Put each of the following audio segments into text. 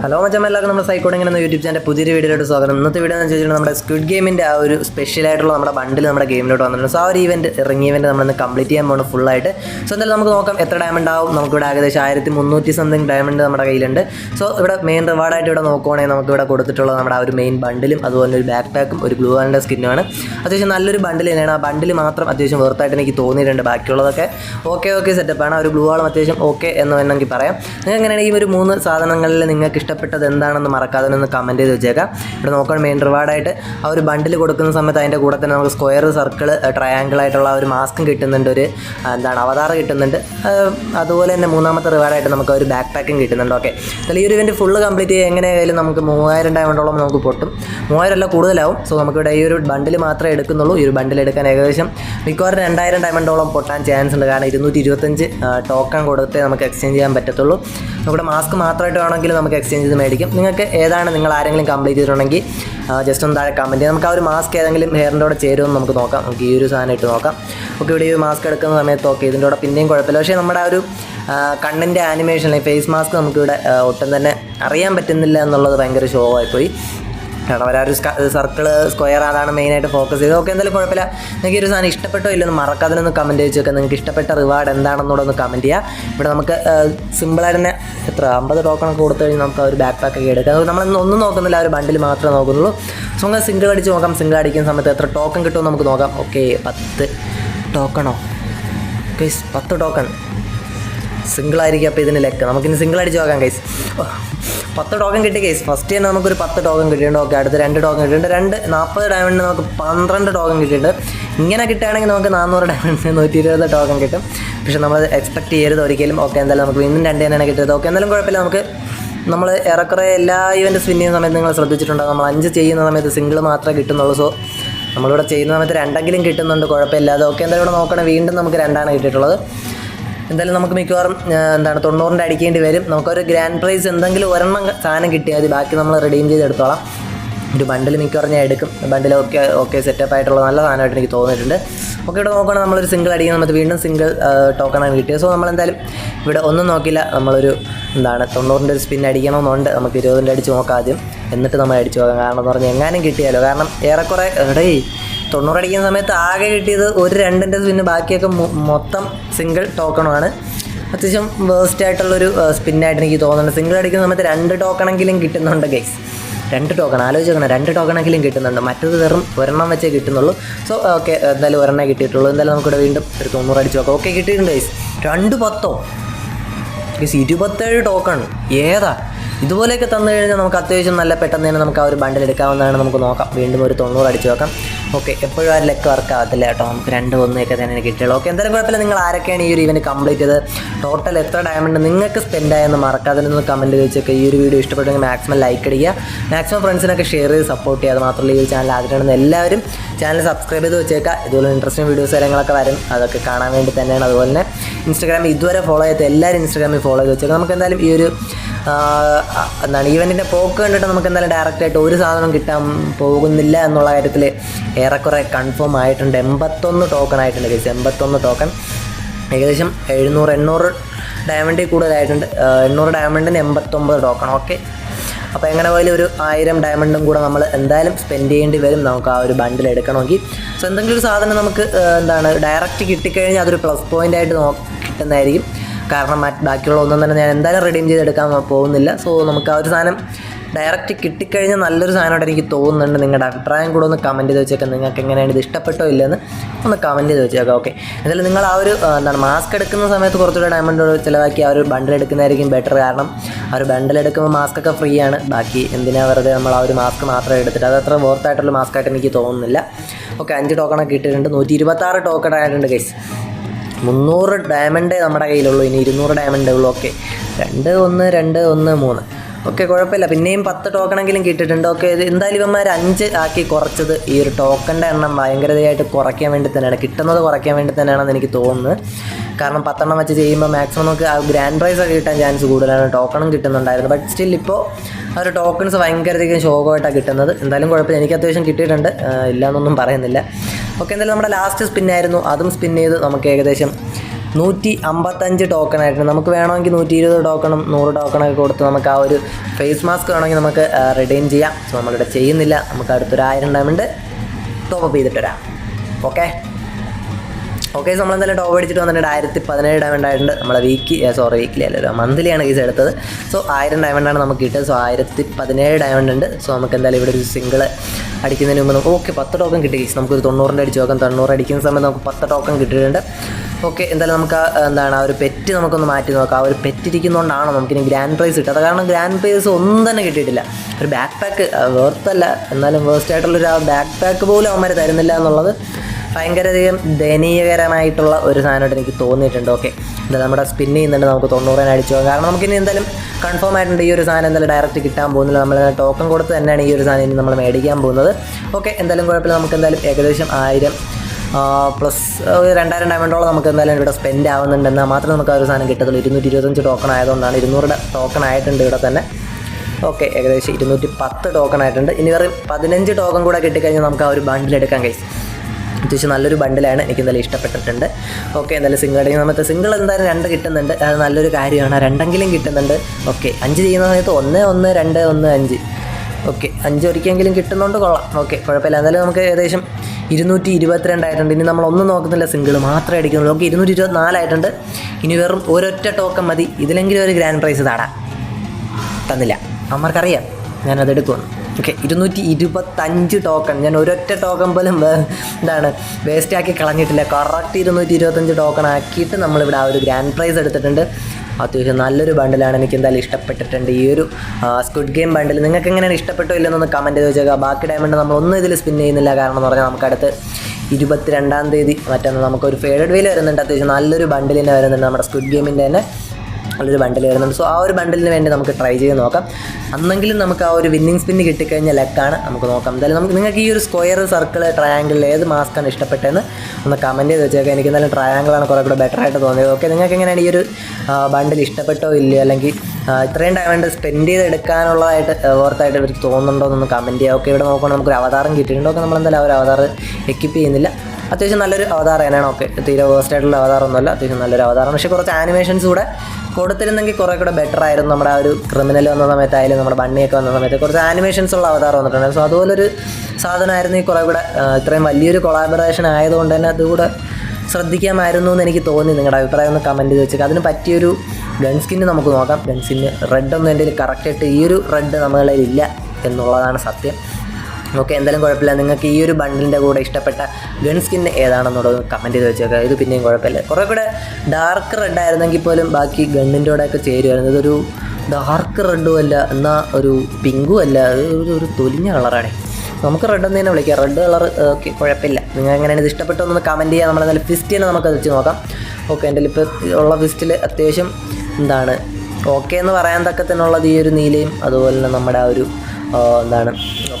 Hello മച്ചമ്മ എല്ലാവർക്കും നമ്മുടെ സൈക്കോഡിംഗ് എന്ന യൂട്യൂബ് ചാനൽ പുതിയൊരു വീഡിയോയിലോട്ട് സ്വാഗതം. ഇന്നത്തെ വീഡിയോ എന്ന് വെച്ചിട്ടുണ്ടെങ്കിൽ നമ്മുടെ സ്ക്വിഡ് ഗെയിമിന്റെ ആ ഒരു സ്പെഷ്യൽ ആയിട്ടുള്ള നമ്മുടെ ബണ്ടിൽ നമ്മുടെ ഗെയിമിലോട്ട് വന്നിട്ടുണ്ട്. സോ ആ ഒരു ഇവന്റ് ഇറങ്ങിയ ഇവന്റ് നമ്മളിന്ന് കംപ്ലീറ്റ് ചെയ്യാൻ പോകുന്നു ഫുള്ളായിട്ട് സോ എന്തായാലും നമുക്ക് നോക്കാം എത്ര ഡയമണ്ട് ആവും. നമുക്കിവിടെ ഏകദേശം ആയിരത്തി മുന്നൂറ്റി സംതിങ് ഡയമണ്ട് നമ്മുടെ കയ്യിലുണ്ട്. സോ ഇവിടെ മെയിൻ റിവാർഡായിട്ട് ഇവിടെ നോക്കുവാണെങ്കിൽ നമുക്ക് ഇവിടെ കൊടുത്തിട്ടുള്ളത് നമ്മുടെ ആ ഒരു മെയിൻ ബണ്ടിലും അതുപോലെ ഒരു ബാക്ക് പാക്കും ഒരു ഗ്ലൂ ആൻഡ് സ്കിന്നുമാണ് അത്യാവശ്യം നല്ലൊരു ബണ്ടിൽ തന്നെയാണ്. ആ ബണ്ടിൽ മാത്രം അത്യാവശ്യം വെറുത്തായിട്ട് എനിക്ക് തോന്നിയിട്ടുണ്ട് ബാക്കിയുള്ളതൊക്കെ. ഓക്കെ ഓക്കെ സെറ്റപ്പാണ് ഒരു ഗ്ലൂ ആളും അത്യാവശ്യം ഓക്കെ എന്ന് വേണമെങ്കിൽ പറയാം. നിങ്ങൾക്ക് എങ്ങനെയാണെങ്കിൽ ഒരു മൂന്ന് സാധനങ്ങളിൽ നിങ്ങൾക്ക് ഇഷ്ടപ്പെട്ടത് എന്താണെന്ന് മറക്കാതെ ഒന്ന് കമന്റ് ചെയ്ത് വെച്ചേക്കാം. ഇവിടെ നോക്കാൻ മെയിൻ റിവാർഡായിട്ട് ആ ഒരു ബണ്ടിൽ കൊടുക്കുന്ന സമയത്ത് അതിന്റെ കൂടെ തന്നെ നമുക്ക് സ്ക്വയർ സർക്കിൾ ട്രയാങ്കിൾ ആയിട്ടുള്ള ഒരു മാസ്കും കിട്ടുന്നുണ്ട് ഒരു എന്താണ് അവതാർ കിട്ടുന്നുണ്ട്. അതുപോലെ തന്നെ മൂന്നാമത്തെ റിവാർഡായിട്ട് നമുക്ക് ഒരു ബാക്ക് പാക്കും കിട്ടുന്നുണ്ട്. ഓക്കെ അതിൽ ഈ ഒരു ഇവന്റ് ഫുള്ള് കംപ്ലീറ്റ് ചെയ്യുക എങ്ങനെയായാലും നമുക്ക് മൂവായിരം ഡയമണ്ടോളം നമുക്ക് പൊട്ടും. മൂവായിരം അല്ല കൂടുതലാവും. സോ നമുക്കിവിടെ ഈ ഒരു ബണ്ടിൽ മാത്രമേ എടുക്കുന്നുള്ളൂ. ഈ ഒരു ബണ്ടിൽ എടുക്കാൻ ഏകദേശം മിക്കവാറും രണ്ടായിരം ഡയമണ്ടോളം പൊട്ടാൻ ചാൻസ് ഉണ്ട്. കാരണം ഇരുന്നൂറ്റി ഇരുപത്തഞ്ച് ടോക്കൺ കൊടുത്തേ നമുക്ക് എക്സ്ചേഞ്ച് ചെയ്യാൻ പറ്റത്തുള്ളൂ. നമ്മുടെ മാസ്ക് മാത്രമായിട്ട് വേണമെങ്കിൽ നമുക്ക് എക്സ്ചേഞ്ച് ചെയ്ത് മേടിക്കും. നിങ്ങൾക്ക് ഏതാണ് നിങ്ങൾ ആരെങ്കിലും കംപ്ലീറ്റ് ചെയ്തിട്ടുണ്ടെങ്കിൽ ജസ്റ്റ് ഒന്ന് താഴെ കമന്റ് ചെയ്യാം. നമുക്ക് ആ ഒരു മാസ്ക് ഏതെങ്കിലും ഹെയറിന്റെ കൂടെ ചേരുമെന്ന് നമുക്ക് നോക്കാം. നമുക്ക് ഈ ഒരു സാധനം ഇട്ട് നോക്കാം. നമുക്ക് ഇവിടെ ഈ മാസ്ക് എടുക്കുന്ന സമയത്ത് ഓക്കെ ഇതിന്റെ കൂടെ പിന്നെയും കുഴപ്പമില്ല. പക്ഷേ നമ്മുടെ ആ ഒരു കണ്ണിന്റെ ആനിമേഷൻ അല്ലെങ്കിൽ ഫേസ് മാസ്ക് നമുക്കിവിടെ ഒട്ടും തന്നെ അറിയാൻ പറ്റുന്നില്ല എന്നുള്ളത് ഭയങ്കര ഷോ ആയിപ്പോയി കാരണം അവർ ഒരു സർക്കിൾ സ്ക്വയർ അതാണ് മെയിനായിട്ട് ഫോക്കസ് ചെയ്തത്. ഓക്കെ എന്തായാലും കുഴപ്പമില്ല. നിങ്ങൾക്ക് ഈ ഒരു സാധനം ഇഷ്ടപ്പെട്ടോ ഇല്ലെന്ന് മറക്കാതെ ഒന്ന് കമന്റ് വെച്ചേക്കാം. നിങ്ങൾക്ക് ഇഷ്ടപ്പെട്ട റിവാർഡ് എന്താണെന്നുകൂടെ ഒന്ന് കമന്റ് ചെയ്യുക ഇവിടെ നമുക്ക് സിമ്പിളായിട്ട് തന്നെ എത്ര അമ്പത് ടോക്കൺ ഒക്കെ കൊടുത്തു കഴിഞ്ഞാൽ നമുക്ക് ആ ഒരു ബാക്ക് പാക്ക് ഒക്കെ എടുക്കാം. അത് നമ്മൾ ഒന്നും നോക്കുന്നില്ല ആ ഒരു ബണ്ടിൽ മാത്രമേ നോക്കുന്നുള്ളൂ. സോ നമുക്ക് സിംഗിൾ അടിച്ച് നോക്കാം. സിംഗിൾ അടിക്കുന്ന സമയത്ത് എത്ര ടോക്കൺ കിട്ടുമെന്ന് നമുക്ക് നോക്കാം. ഓക്കെ പത്ത് ടോക്കണോ ഓക്കെ പത്ത് ടോക്കൺ സിംഗിൾ ആയിരിക്കും അപ്പോൾ ഇതിന് ലെക്ക്. നമുക്കിനി സിംഗിൾ അടിച്ച് നോക്കാം കൈസ് പത്ത് ടോക്കൺ കിട്ടി കേസ് ഫസ്റ്റ് തന്നെ നമുക്കൊരു പത്ത് ടോക്കൺ കിട്ടിയിട്ടുണ്ട്. ഓക്കെ അടുത്ത് രണ്ട് ടോക്കൺ കിട്ടിയിട്ടുണ്ട്. രണ്ട് നാൽപ്പത് ഡയമണ്ട് നമുക്ക് പന്ത്രണ്ട് ടോക്കൺ കിട്ടിയിട്ടുണ്ട്. ഇങ്ങനെ കിട്ടുകയാണെങ്കിൽ നമുക്ക് നാനൂറ് ഡയമണ്ട് നൂറ്റി ഇരുപത് ടോക്കൺ കിട്ടും. പക്ഷേ നമ്മൾ എക്സ്പെക്ട് ചെയ്യരുത് ഒരിക്കലും. ഓക്കെ എന്തായാലും നമുക്ക് വീണ്ടും രണ്ട് തന്നെയാണ് കിട്ടിയത്. ഓക്കെ എന്തായാലും കുഴപ്പമില്ല. നമുക്ക് നമ്മൾ ഏറെക്കുറെ എല്ലാ ഇവന്റ് സ്പിൻ ചെയ്യുന്ന സമയത്ത് നിങ്ങൾ ശ്രദ്ധിച്ചിട്ടുണ്ടോ? നമ്മൾ അഞ്ച് ചെയ്യുന്ന സമയത്ത് സിംഗിൾ മാത്രമേ കിട്ടുന്നുള്ളൂ. സോ നമ്മളിവിടെ ചെയ്യുന്ന സമയത്ത് രണ്ടെങ്കിലും കിട്ടുന്നുണ്ട്. കുഴപ്പമില്ലാതെ. ഓക്കെ എന്തായാലും ഇവിടെ നോക്കണേ. വീണ്ടും നമുക്ക് രണ്ടാണ് കിട്ടിയിട്ടുള്ളത്. എന്തായാലും നമുക്ക് മിക്കവാറും എന്താണ് തൊണ്ണൂറിന്റെ അടിക്കേണ്ടി വരും. നമുക്കൊരു ഗ്രാൻഡ് പ്രൈസ് എന്തെങ്കിലും ഒരെണ്ണം സാധനം കിട്ടിയാൽ മതി. ബാക്കി നമ്മൾ റെഡീം ചെയ്തെടുത്തോളാം ഒരു ബണ്ടിൽ മിക്കവാറും ഞാൻ എടുക്കും. ബണ്ടിൽ ഓക്കെ ഓക്കെ സെറ്റപ്പ് ആയിട്ടുള്ള നല്ല സാധനമായിട്ട് എനിക്ക് തോന്നിയിട്ടുണ്ട്. ഓക്കെ ഇവിടെ നോക്കുകയാണെങ്കിൽ നമ്മളൊരു സിംഗിൾ അടിക്കുന്ന നമുക്ക് വീണ്ടും സിംഗിൾ ടോക്കണാണ് കിട്ടിയത്. സോ നമ്മളെന്തായാലും ഇവിടെ ഒന്നും നോക്കില്ല. നമ്മളൊരു എന്താണ് തൊണ്ണൂറിന്റെ ഒരു സ്പിൻ അടിക്കണമെന്നുണ്ട്. നമുക്ക് ഇരുപതിന്റെ അടിച്ച് നോക്കാം ആദ്യം. എന്നിട്ട് നമ്മൾ അടിച്ച് നോക്കാം. കാരണം എന്ന് പറഞ്ഞാൽ എങ്ങാനും കിട്ടിയാലോ? കാരണം ഏറെക്കുറെ എടേ തൊണ്ണൂറടിക്കുന്ന സമയത്ത് ആകെ കിട്ടിയത് ഒരു രണ്ടിന്റെ സ്പിന്ന് ബാക്കിയൊക്കെ മൊത്തം സിംഗിൾ ടോക്കണുമാണ് അത്യാവശ്യം വേസ്റ്റ് ആയിട്ടുള്ളൊരു സ്പിന്നായിട്ട് എനിക്ക് തോന്നുന്നുണ്ട്. സിംഗിൾ അടിക്കുന്ന സമയത്ത് രണ്ട് ടോക്കണെങ്കിലും കിട്ടുന്നുണ്ട് ഗൈസ് രണ്ട് ടോക്കൺ ആലോചിച്ച് നോക്കണം. രണ്ട് ടോക്കണെങ്കിലും കിട്ടുന്നുണ്ട്. മറ്റത് വെറും ഒരെണ്ണം വെച്ചേ കിട്ടുന്നുള്ളൂ. സോ ഓക്കെ എന്തായാലും ഒരെണ്ണം കിട്ടിയിട്ടുള്ളൂ. എന്തായാലും നമുക്കിവിടെ വീണ്ടും ഒരു തൊണ്ണൂറ് അടിച്ച് നോക്കാം. ഓക്കെ കിട്ടിയിട്ടുണ്ട് ഗൈസ് രണ്ട് പത്തോ? ഗൈസ് ഇരുപത്തേഴ് ടോക്കൺ ഏതാ? ഇതുപോലെയൊക്കെ തന്നു കഴിഞ്ഞാൽ നമുക്ക് അത്യാവശ്യം നല്ല പെട്ടെന്ന് തന്നെ നമുക്ക് ആ ഒരു ബണ്ടിൽ എടുക്കാവുന്നതാണ് നമുക്ക് നോക്കാം. വീണ്ടും ഒരു തൊണ്ണൂറ് അടിച്ച് നോക്കാം. ഓക്കെ എപ്പോഴും ആ ലെക്ക് വർക്ക് ആകത്തില്ല കേട്ടോ. നമുക്ക് രണ്ട് ഒന്നൊക്കെ തന്നെ കിട്ടുകയുള്ളൂ ഓക്കെ എന്തായാലും കുഴപ്പമില്ല. നിങ്ങൾ ആരൊക്കെയാണ് ഈ ഒരു ഇവന്റ് കംപ്ലീറ്റ് ചെയ്ത് ടോട്ടൽ എത്ര ഡയമണ്ട് നിങ്ങൾക്ക് സ്പെൻഡ് ആയെന്ന് മറക്കാതെ നിന്ന് കമന്റ് വെച്ചൊക്കെ. ഈ ഒരു വീഡിയോ ഇഷ്ടപ്പെട്ടെങ്കിൽ മാക്സിമം ലൈക്ക് അടിക്കുക മാക്സിമം ഫ്രണ്ട്സിനൊക്കെ ഷെയർ ചെയ്ത് സപ്പോർട്ട് ചെയ്യുക. അത് മാത്രമല്ല ഈ ഒരു ചാനൽ ആദ്യമാണെന്ന് എല്ലാവരും ചാനൽ സബ്സ്ക്രൈബ് ചെയ്ത് വെച്ചേക്കുക. ഇതുപോലെ ഇൻട്രസ്റ്റിംഗ് വീഡിയോസ് കാര്യങ്ങളൊക്കെ വരും. അതൊക്കെ കാണാൻ വേണ്ടി തന്നെയാണ്. അതുപോലെ തന്നെ ഇൻസ്റ്റാഗ്രാമിൽ ഇതുവരെ ഫോളോ ചെയ്ത എല്ലാവരും ഇൻസ്റ്റാഗ്രാമിൽ ഫോളോ ചെയ്ത് വെച്ചേക്കാം നമുക്ക് എന്തായാലും ഈ ഒരു എന്താണ് ഈവന്റിന്റെ പോക്ക് കണ്ടിട്ട് നമുക്ക് എന്തായാലും ഡയറക്റ്റായിട്ട് ഒരു സാധനം കിട്ടാൻ പോകുന്നില്ല എന്നുള്ള കാര്യത്തിൽ ഏറെക്കുറെ കൺഫേം ആയിട്ടുണ്ട്. എൺപത്തൊന്ന് ടോക്കൺ ആയിട്ടുണ്ട് കേസ് എൺപത്തൊന്ന് ടോക്കൺ ഏകദേശം എഴുന്നൂറ് എണ്ണൂറ് ഡയമണ്ടിൽ കൂടുതലായിട്ടുണ്ട്. എണ്ണൂറ് ഡയമണ്ടിന് എൺപത്തൊമ്പത് ടോക്കൺ ഓക്കെ അപ്പോൾ എങ്ങനെ പോയാലും ഒരു ആയിരം ഡയമണ്ടും കൂടെ നമ്മൾ എന്തായാലും സ്പെൻഡ് ചെയ്യേണ്ടി വരും. നമുക്ക് ആ ഒരു ബണ്ടിൽ എടുക്കണമെങ്കിൽ. സോ എന്തെങ്കിലും ഒരു സാധനം നമുക്ക് എന്താണ് ഡയറക്റ്റ് കിട്ടിക്കഴിഞ്ഞാൽ അതൊരു പ്ലസ് പോയിന്റ് ആയിട്ട് നോ കിട്ടുന്നതായിരിക്കും. കാരണം ബാക്കിയുള്ള ഒന്നും തന്നെ ഞാൻ എന്തായാലും റെഡീം ചെയ്തെടുക്കാൻ പോകുന്നില്ല. സോ നമുക്ക് ആ ഒരു സാധനം ഡയറക്റ്റ് കിട്ടിക്കഴിഞ്ഞാൽ നല്ലൊരു സാധനമായിട്ട് എനിക്ക് തോന്നുന്നുണ്ട്. നിങ്ങളുടെ അഭിപ്രായം കൂടെ ഒന്ന് കമന്റ് ചെയ്ത് വെച്ചേക്കാം. നിങ്ങൾക്ക് എങ്ങനെയാണ് ഇത് ഇഷ്ടപ്പെട്ടോ ഇല്ലെന്ന് ഒന്ന് കമന്റ് ചെയ്ത് വെച്ചേക്കാം. ഓക്കെ എന്തായാലും നിങ്ങൾ ആ ഒരു എന്താണ് മാസ്ക് എടുക്കുന്ന സമയത്ത് കുറച്ചുകൂടെ ഡയമണ്ട് ചിലവാക്കി ആ ഒരു ബണ്ടിൽ എടുക്കുന്നതായിരിക്കും ബെറ്റർ കാരണം ആ ഒരു ബണ്ടിൽ എടുക്കുമ്പോൾ മാസ്ക് ഒക്കെ ഫ്രീ ആണ്. ബാക്കി എന്തിനാ വെറുതെ നമ്മൾ ആ ഒരു മാസ്ക് മാത്രമേ എടുത്തിട്ട് അത് അത്ര വർത്തായിട്ടുള്ള മാസ്ക് ആയിട്ട് എനിക്ക് തോന്നുന്നില്ല. ഓക്കെ അഞ്ച് ടോക്കണൊക്കെ ഇട്ടിട്ടുണ്ട്. നൂറ്റി ഇരുപത്താറ് ടോക്കൺ ആയിട്ടുണ്ട് ഗൈസ് മുന്നൂറ് ഡയമണ്ടേ നമ്മുടെ കയ്യിലുള്ളൂ. ഇനി ഇരുന്നൂറ് ഡയമണ്ടേ ഉള്ളൂ. ഓക്കെ. രണ്ട് ഒന്ന് രണ്ട് ഒന്ന് മൂന്ന്. ഓക്കെ കുഴപ്പമില്ല. പിന്നെയും പത്ത് ടോക്കണെങ്കിലും കിട്ടിയിട്ടുണ്ട്. ഓക്കെ എന്തായാലും ഇവന്മാർ അഞ്ച് ആക്കി കുറച്ചത് ഈ ഒരു ടോക്കണിന്റെ എണ്ണം ഭയങ്കരതയായിട്ട് കുറയ്ക്കാൻ വേണ്ടി തന്നെയാണ്. കിട്ടുന്നത് കുറയ്ക്കാൻ വേണ്ടി തന്നെയാണെന്ന് എനിക്ക് തോന്നുന്നത് കാരണം പത്തെണ്ണം വെച്ച് ചെയ്യുമ്പോൾ മാക്സിമം നമുക്ക് ആ ഗ്രാൻഡ് പ്രൈസ് ഒക്കെ കിട്ടാൻ ചാൻസ് കൂടുതലാണ്. ടോക്കണും കിട്ടുന്നുണ്ടായിരുന്നു. ബട്ട് സ്റ്റിൽ ഇപ്പോൾ ആ ഒരു ടോക്കൺസ് ഭയങ്കരധികം ശോകമായിട്ടാണ് കിട്ടുന്നത്. എന്തായാലും കുഴപ്പമില്ല. എനിക്ക് അത്യാവശ്യം കിട്ടിയിട്ടുണ്ട്. ഇല്ലയെന്നൊന്നും പറയുന്നില്ല. ഓക്കെ എന്തായാലും നമ്മുടെ ലാസ്റ്റ് സ്പിന്നായിരുന്നു അതും സ്പിൻ ചെയ്ത് നമുക്ക് ഏകദേശം നൂറ്റി അമ്പത്തഞ്ച് ടോക്കൺ ആയിട്ടുണ്ട്. നമുക്ക് വേണമെങ്കിൽ നൂറ്റി ഇരുപത് ടോക്കണും നൂറ് ടോക്കണൊക്കെ കൊടുത്ത് നമുക്ക് ആ ഒരു ഫേസ് മാസ്ക് വേണമെങ്കിൽ നമുക്ക് റിഡീം ചെയ്യാം. സോ നമ്മളിവിടെ ചെയ്യുന്നില്ല. നമുക്ക് അടുത്തൊരു ആയിരം ഡയമണ്ട് ടോപ്പ് ചെയ്തിട്ട് വരാം. ഓക്കെ ഓക്കെ നമ്മൾ എന്തായാലും ടോപ്പ് അടിച്ചിട്ട് വന്നിട്ട് ആയിരത്തി പതിനേഴ് ഡയമണ്ട് ആയിട്ടുണ്ട്. നമ്മളെ വീക്ക് സോറി വീക്കിലി അല്ല മന്ത്ലിയാണ് കേസ് എടുത്തത്. സോ ആയിരം ആണ് നമുക്ക് കിട്ടിയത്. സോ ആയിരത്തി പതിനേഴ് ഡയമണ്ട് ഉണ്ട്. സോ നമുക്ക് എന്തായാലും ഇവിടെ ഒരു സിംഗിൾ അടിക്കുന്നതിന് മുമ്പ് നമുക്ക് ഓക്കെ പത്ത് ടോക്കൺ കിട്ടി കേസ് നമുക്കൊരു തൊണ്ണൂറിന്റെ അടിച്ച് നോക്കാം. തൊണ്ണൂറ് അടിക്കുന്ന സമയത്ത് നമുക്ക് പത്ത് ടോക്കൺ കിട്ടിയിട്ടുണ്ട്. ഓക്കെ എന്തായാലും നമുക്ക് എന്താണ് ആ ഒരു പെറ്റ് നമുക്കൊന്ന് മാറ്റി നോക്കാം. ആ ഒരു പെറ്റ് ഇരിക്കുന്നതുകൊണ്ടാണ് നമുക്കിനി ഗ്രാൻഡ് പ്രൈസ് കിട്ടുക? അത് കാരണം ഗ്രാൻഡ് പ്രൈസ് ഒന്നും തന്നെ കിട്ടിയിട്ടില്ല. ഒരു ബാക്ക് പാക്ക് വേർത്തല്ല എന്നാലും വേസ്റ്റ് ആയിട്ടുള്ളൊരു ആ ബാക്ക് പാക്ക് പോലും അവന്മാർ തരുന്നില്ല എന്നുള്ളത് ഭയങ്കരധികം ദയനീയകരമായിട്ടുള്ള ഒരു സാധനമായിട്ട് എനിക്ക് തോന്നിയിട്ടുണ്ട്. ഓക്കെ എന്താ നമ്മുടെ സ്പിൻ ചെയ്യുന്നുണ്ട് നമുക്ക് തൊണ്ണൂറിന് അടിച്ചു പോകാം. കാരണം നമുക്കിനി എന്തായാലും കൺഫേം ആയിട്ടുണ്ട് ഈ ഒരു സാധനം എന്തായാലും ഡയറക്റ്റ് കിട്ടാൻ പോകുന്നില്ല. നമ്മൾ ടോക്കൺ കൊടുത്ത് തന്നെയാണ് ഈ ഒരു സാധനം ഇനി നമ്മൾ മേടിക്കാൻ പോകുന്നത്. ഓക്കെ എന്തായാലും കുഴപ്പമില്ല. നമുക്ക് എന്തായാലും ഏകദേശം ആയിരം പ്ലസ് രണ്ടായിരം ഡയമണ്ടോളം നമുക്ക് എന്തായാലും ഇവിടെ സ്പെൻഡ് ആവുന്നുണ്ട്. എന്നാൽ മാത്രമേ നമുക്ക് ആ ഒരു സാധനം കിട്ടത്തുള്ളൂ. ഇരുന്നൂറ്റി ഇരുപത്തഞ്ച് ടോക്കൺ ആയതുകൊണ്ടാണ് ഇരുന്നൂറ് ടോക്കൺ ആയിട്ടുണ്ട് ഇവിടെ തന്നെ. ഓക്കെ ഏകദേശം ഇരുന്നൂറ്റി പത്ത് ടോക്കൺ ആയിട്ടുണ്ട്. ഇനി വെറും പതിനഞ്ച് ടോക്കൺ കൂടെ കിട്ടിക്കഴിഞ്ഞാൽ നമുക്ക് ആ ഒരു ബണ്ടിൽ എടുക്കാൻ കഴിയും അത്യാവശ്യം നല്ലൊരു ബണ്ടിലാണ് എനിക്ക് എന്തായാലും ഇഷ്ടപ്പെട്ടിട്ടുണ്ട്. ഓക്കെ എന്തായാലും സിംഗിൾ അടിക്കുന്ന സമയത്ത് സിംഗിൾ എന്തായാലും രണ്ട് കിട്ടുന്നുണ്ട്. അത് നല്ലൊരു കാര്യമാണ്. രണ്ടെങ്കിലും കിട്ടുന്നുണ്ട്. ഓക്കെ അഞ്ച് ചെയ്യുന്ന സമയത്ത് ഒന്ന് ഒന്ന് രണ്ട് ഒന്ന് അഞ്ച്. ഓക്കെ അഞ്ച് ഒരിക്കലെങ്കിലും കിട്ടുന്നതുകൊണ്ട് കൊള്ളാം. ഓക്കെ കുഴപ്പമില്ല. എന്തായാലും നമുക്ക് ഏകദേശം ഇരുന്നൂറ്റി ഇരുപത്തിരണ്ടായിട്ടുണ്ട് ഇനി നമ്മൾ ഒന്നും നോക്കുന്നില്ല സിംഗിൾ മാത്രമേ അടിക്കുന്നുള്ളൂ. ഓക്കെ ഇരുന്നൂറ്റി ഇരുപത്തിനാലായിട്ടുണ്ട് ഇനി വെറും ഒരൊറ്റ ടോക്കൺ മതി. ഇതിലെങ്കിലും ഒരു ഗ്രാൻഡ് പ്രൈസ് താടാ. തന്നില്ല. അമ്മർക്കറിയാം ഞാനത് എടുക്കുമെന്ന് ഓക്കെ ഇരുന്നൂറ്റി ഇരുപത്തഞ്ച് ടോക്കൺ ഞാൻ ഒരൊറ്റ ടോക്കൺ പോലും എന്താണ് വേസ്റ്റ് ആക്കി കളഞ്ഞിട്ടില്ല. കറക്റ്റ് ഇരുന്നൂറ്റി ഇരുപത്തഞ്ച് ടോക്കൺ ആക്കിയിട്ട് നമ്മളിവിടെ ആ ഒരു ഗ്രാൻഡ് പ്രൈസ് എടുത്തിട്ടുണ്ട്. അത്യാവശ്യം നല്ലൊരു ബണ്ടിലാണ് എനിക്ക് എന്തായാലും ഇഷ്ടപ്പെട്ടിട്ടുണ്ട്. ഈ ഒരു സ്ക്വിഡ് ഗെയിം ബണ്ടിൽ നിങ്ങൾക്ക് എങ്ങനെയാണ് ഇഷ്ടപ്പെട്ടോ ഇല്ലെന്നൊന്ന് കമന്റ് ചെയ്ത് വെച്ചേക്കുക ബാക്കി ഡയമണ്ട് നമ്മളൊന്നും ഇതിൽ സ്പിൻ ചെയ്യുന്നില്ല. കാരണം എന്ന് പറഞ്ഞാൽ നമുക്കടുത്ത് ഇരുപത്തിരണ്ടാം തീയതി മറ്റൊന്ന് നമുക്കൊരു ഫേഡഡ് വെയിൽ വരുന്നുണ്ട്. അത്യാവശ്യം നല്ലൊരു ബണ്ടിൽ വരുന്നുണ്ട് നമ്മുടെ സ്ക്വിഡ് ഗെയിമിന്റെ തന്നെ. നല്ലൊരു ബണ്ടിൽ വരുന്നുണ്ട്. സോ ആ ഒരു ബണ്ടിലിന് വേണ്ടി നമുക്ക് ട്രൈ ചെയ്ത് നോക്കാം. അന്നെങ്കിലും നമുക്ക് ആ ഒരു വിന്നിങ് സ്പിന്ന് കിട്ടിക്കഴിഞ്ഞാൽ ലക്കാണ് നമുക്ക് നോക്കാം. എന്തായാലും നമുക്ക് നിങ്ങൾക്ക് ഈ ഒരു സ്ക്വയർ സർക്കിൾ ട്രയാങ്കിൾ ഏത് മാസ്ക്കാണ് ഇഷ്ടപ്പെട്ടതെന്ന് ഒന്ന് കമന്റ് ചെയ്ത് വെച്ചേക്കാം. എനിക്ക് എന്തായാലും ട്രയാങ്കിളാണ് കുറേ കൂടെ ബെറ്റർ ആയിട്ട് തോന്നിയത്. ഓക്കെ നിങ്ങൾക്ക് എങ്ങനെയാണ് ഈ ഒരു ബണ്ടിൽ ഇഷ്ടപ്പെട്ടോ ഇല്ലയോ? അല്ലെങ്കിൽ ഇത്രയും ഡയമണ്ട് സ്പെൻഡ് ചെയ്ത് എടുക്കാനുള്ളതായിട്ട് ഓർത്തായിട്ട് ഇവർക്ക് തോന്നുന്നുണ്ടോ എന്നൊന്ന് കമന്റ് ചെയ്യാം. ഓക്കെ ഇവിടെ നോക്കുമ്പോൾ നമുക്കൊരു അവതാരം കിട്ടിയിട്ടുണ്ട്. ഓക്കെ നമ്മളെന്തായാലും ആ ഒരു അവതാർ എക്യുപ്പ് ചെയ്യുന്നില്ല. അത്യാവശ്യം നല്ലൊരു അവതാരം തന്നെയാണ് ഓക്കെ തീരെ വേസ്റ്റ് ആയിട്ടുള്ള അവതാരമൊന്നുമല്ല. അത്യാവശ്യം നല്ലൊരു അവതാരം പക്ഷേ കുറച്ച് ആനിമേഷൻസ് കൂടെ കൊടുത്തിരുന്നെങ്കിൽ കുറേ കൂടെ ബെറ്റർ ആയിരുന്നു നമ്മുടെ ആ ഒരു ക്രിമിനൽ വന്ന സമയത്തായാലും നമ്മുടെ ബണ്ണിയൊക്കെ വന്ന സമയത്ത്. കുറച്ച് ആനിമേഷൻസ് ഉള്ള അവതാർ വന്നിട്ടുണ്ടായിരുന്നു സോ അതുപോലൊരു സാധനമായിരുന്നു ഈ കുറേ കൂടെ ഇത്രയും വലിയൊരു കൊളാബറേഷൻ ആയതുകൊണ്ട് തന്നെ അതുകൂടെ ശ്രദ്ധിക്കാമായിരുന്നു എന്ന് എനിക്ക് തോന്നി. നിങ്ങളുടെ അഭിപ്രായം ഒന്ന് കമന്റ് ചെയ്ത് വെച്ചേക്കാം. അതിന് പറ്റിയൊരു ഗൺ സ്കിന്ന് നമുക്ക് നോക്കാം. ഗൺ സ്കിന്ന് റെഡ് ഒന്നും എന്റെ കറക്റ്റായിട്ട് ഈ ഒരു റെഡ് നമ്മളെ ഇല്ല എന്നുള്ളതാണ് സത്യം. ഓക്കെ എന്തായാലും കുഴപ്പമില്ല. നിങ്ങൾക്ക് ഈ ഒരു ബണ്ടിലിന്റെ കൂടെ ഇഷ്ടപ്പെട്ട ഗൺ സ്കിൻ ഏതാണെന്നുള്ളത് കമന്റ് ചെയ്ത് വെച്ചേക്കുക ഇത് പിന്നെയും കുഴപ്പമില്ല. കുറേ കൂടെ ഡാർക്ക് റെഡ് ആയിരുന്നെങ്കിൽ പോലും ബാക്കി ഗണ്ണിന്റെ കൂടെയൊക്കെ ചേരുമായിരുന്നു ഇതൊരു ഡാർക്ക് റെഡും അല്ല എന്നാൽ ഒരു പിങ്കും അല്ല ഒരു ഒരു തൊലിഞ്ഞ കളറാണ് നമുക്ക് റെഡ് എന്ന് തന്നെ വിളിക്കാം. റെഡ് കളർ ഓക്കെ കുഴപ്പമില്ല. നിങ്ങൾ എങ്ങനെയാണ് ഇത് ഇഷ്ടപ്പെട്ടോ എന്ന് കമന്റ് ചെയ്യാം. നമ്മൾ എന്തായാലും ഫിസ്റ്റ് തന്നെ നമുക്ക് വെച്ച് നോക്കാം. ഓക്കെ എന്റെ ഇപ്പോൾ ഉള്ള ഫിസ്റ്റിൽ അത്യാവശ്യം എന്താണ് ഓക്കെ എന്ന് പറയാൻ തക്കത്തിനുള്ളത് ഈ ഒരു നീലയും അതുപോലെ തന്നെ നമ്മുടെ ആ ഒരു എന്താണ്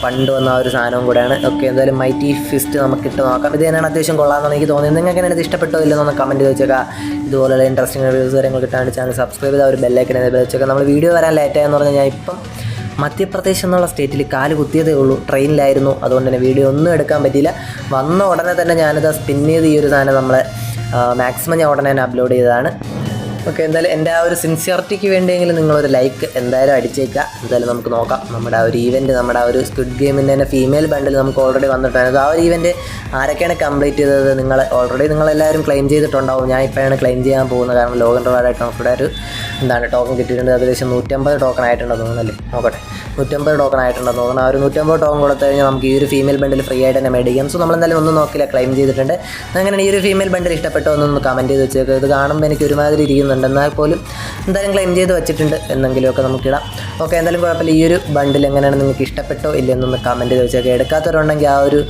പണ്ട് വന്ന ആ ഒരു സാധനവും കൂടെയാണ്. ഓക്കെ എന്തായാലും മൈറ്റി ഫിസ്റ്റ് നമുക്ക് ഇട്ട് നോക്കാം. ഇത് തന്നെയാണ് അത്യാവശ്യം കൊള്ളാമെന്ന് എനിക്ക് തോന്നിയത്. നിങ്ങൾക്ക് എങ്ങനെ ഇത് ഇഷ്ടപ്പെട്ടോ ഇല്ലെന്നൊന്ന് കമന്റ് ചോദിച്ചേക്കാം ഇതുപോലെയുള്ള ഇൻട്രസ്റ്റിംഗ് റിവ്യൂസ് കാര്യങ്ങൾ കിട്ടാൻ ചാനൽ സബ്സ്ക്രൈബ് ചെയ്ത് ഒരു ബെല്ലൈക്കനെ വെച്ചേക്കാം. നമ്മൾ വീഡിയോ വരാൻ ലേറ്റായെന്ന് പറഞ്ഞാൽ ഞാൻ ഇപ്പം മധ്യപ്രദേശ് എന്നുള്ള സ്റ്റേറ്റിൽ കാൽ കുത്തിയതേ ഉള്ളൂ. ട്രെയിനിലായിരുന്നു. അതുകൊണ്ട് തന്നെ വീഡിയോ ഒന്നും എടുക്കാൻ പറ്റിയില്ല. വന്ന ഉടനെ തന്നെ ഞാനിത് സ്പിൻ ചെയ്ത് ഈ ഒരു സാധനം നമ്മളെ മാക്സിമം ഞാൻ ഉടനെ തന്നെ അപ്ലോഡ് ചെയ്തതാണ്. ഓക്കെ എന്തായാലും എന്റെ ആ ഒരു സിൻസിയറിറ്റിക്ക് വേണ്ടിയെങ്കിലും നിങ്ങളൊരു ലൈക്ക് എന്തായാലും അടിച്ചേക്കുക. എന്തായാലും നമുക്ക് നോക്കാം. നമ്മുടെ ആ ഒരു ഈവന്റ് നമ്മുടെ ആ ഒരു സ്ക്വിഡ് ഗെയിമിന്റെ തന്നെ ഫീമെയിൽ ബണ്ടിൽ നമുക്ക് ഓൾറെഡി വന്നിട്ടുണ്ടായിരുന്നു ആ ഒരു ഈവന്റ് ആരൊക്കെയാണ് കംപ്ലീറ്റ് ചെയ്തത്? നിങ്ങൾ ഓൾറെഡി നിങ്ങളെല്ലാവരും ക്ലെയിം ചെയ്തിട്ടുണ്ടാവും. ഞാൻ ഇപ്പോഴാണ് ക്ലെയിം ചെയ്യാൻ പോകുന്നത്. കാരണം ലോകൻ റോഡായിട്ട് നമുക്കിവിടെ ഒരു എന്താണ് ടോക്കൺ കിട്ടിയിട്ടുണ്ട്. ഏകദേശം നൂറ്റമ്പത് ടോക്കൺ ആയിട്ടുണ്ടെന്ന് തോന്നുന്നല്ലേ? നോക്കട്ടെ. നൂറ്റമ്പത് ടോക്കൺ ആയിട്ടുണ്ടെന്ന് തോന്നുന്നു. ആ ഒരു നൂറ്റമ്പത് ടോക്കൺ കൊടുത്തു കഴിഞ്ഞാൽ നമുക്ക് ഈ ഒരു ഫീമെയിൽ ബണ്ടിൽ ഫ്രീ ആയിട്ട് തന്നെ മേടിക്കാം. സോ നമ്മളെന്തായാലും ഒന്നും നോക്കില്ല ക്ലെയിം ചെയ്തിട്ടുണ്ട്. അങ്ങനെ ഈ ഒരു ഫീമെയിൽ ബണ്ടിൽ ഇഷ്ടപ്പെട്ടോ എന്നൊന്ന് കമന്റ് ചെയ്ത് വെച്ചേക്കുക ഇത് കാണുമ്പോൾ എനിക്ക് ഒരുമാതിരി ഇരിക്കുന്നുണ്ട് എന്നാൽ പോലും എന്തായാലും ക്ലെയിം ചെയ്ത് വെച്ചിട്ടുണ്ട്. എന്നെങ്കിലുമൊക്കെ നമുക്കിടാം ഓക്കെ എന്തായാലും കുഴപ്പമില്ല. ഈ ഒരു ബണ്ടിൽ എങ്ങനെയാണ് നിങ്ങൾക്ക് ഇഷ്ടപ്പെട്ടോ ഇല്ലെന്നൊന്ന് കമന്റ് ചെയ്ത് വെച്ചേക്കുക എടുക്കാത്തവരുണ്ടെങ്കിൽ ആ ഒരു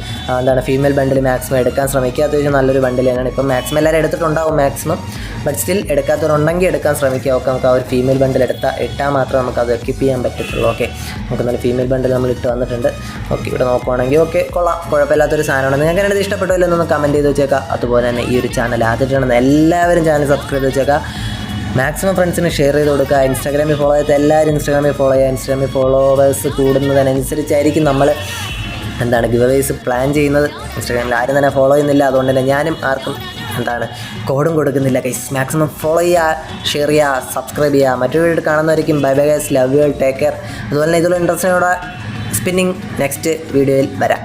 എന്താണ് ഫീമെയിൽ ബണ്ടിൽ മാക്സിമം എടുക്കാൻ ശ്രമിക്കുക. അത്യാവശ്യം നല്ലൊരു ബണ്ടിൽ തന്നെയാണ്. ഇപ്പം മാക്സിമം എല്ലാവരും എടുത്തിട്ടുണ്ടാവും മാക്സിമം ബട്ട് സ്റ്റിൽ എടുക്കാത്തവരുണ്ടെങ്കിൽ എടുക്കാൻ ശ്രമിക്കുക. ഓക്കെ നമുക്ക് ആ ഒരു ഫീമെയിൽ ബണ്ടിൽ എടുത്താൽ ഇട്ടാൽ മാത്രമേ നമുക്ക് അത് എക്യൂപ്പ് ചെയ്യാൻ പറ്റത്തുള്ളൂ. ഓക്കെ നമുക്ക് നല്ല ഫീമെയിൽ ബണ്ടിൽ നമ്മൾ ഇട്ട് വന്നിട്ടുണ്ട്. ഓക്കെ ഇവിടെ നോക്കുവാണെങ്കിൽ ഓക്കെ കൊള്ളാം. കുഴപ്പമില്ലാത്തൊരു സാധനമാണ്. നിങ്ങൾക്ക് എന്നത് ഇഷ്ടപ്പെട്ടില്ലെന്നൊന്ന് കമന്റ് ചെയ്ത് വെച്ചേക്കാം. അതുപോലെ തന്നെ ഈ ഒരു ചാനൽ ആദ്യമായിട്ടാണ് എല്ലാവരും ചാനൽ സബ്സ്ക്രൈബ് ചെയ്ത് വെച്ചേക്കാം. മാക്സിമം ഫ്രണ്ട്സിന് ഷെയർ ചെയ്ത് കൊടുക്കുക. ഇൻസ്റ്റാഗ്രാമിൽ ഫോളോ ചെയ്ത് എല്ലാവരും ഇൻസ്റ്റാഗ്രാമിൽ ഫോളോ ചെയ്യുക. ഇൻസ്റ്റാഗ്രാമിൽ ഫോളോവേഴ്സ് കൂടുന്നതിനനുസരിച്ചായിരിക്കും നമ്മൾ എന്താണ് ഗിവ് അവേസ് പ്ലാൻ ചെയ്യുന്നത് ഇൻസ്റ്റാഗ്രാമിൽ ആരും തന്നെ ഫോളോ ചെയ്യുന്നില്ല. അതുകൊണ്ട് തന്നെ ഞാനും ആർക്കും എന്താണ് കോഡും കൊടുക്കുന്നില്ല. ഗൈസ് മാക്സിമം ഫോളോ ചെയ്യുക ഷെയർ ചെയ്യുക സബ്സ്ക്രൈബ് ചെയ്യുക. മറ്റൊരു video കാണുന്നവരിക്കും bye bye guys love you take care അതുപോലെ തന്നെ ഇതിലുള്ള ഇൻട്രസ്റ്റിനോടെ സ്പിന്നിങ് നെക്സ്റ്റ് വീഡിയോയിൽ വരാം.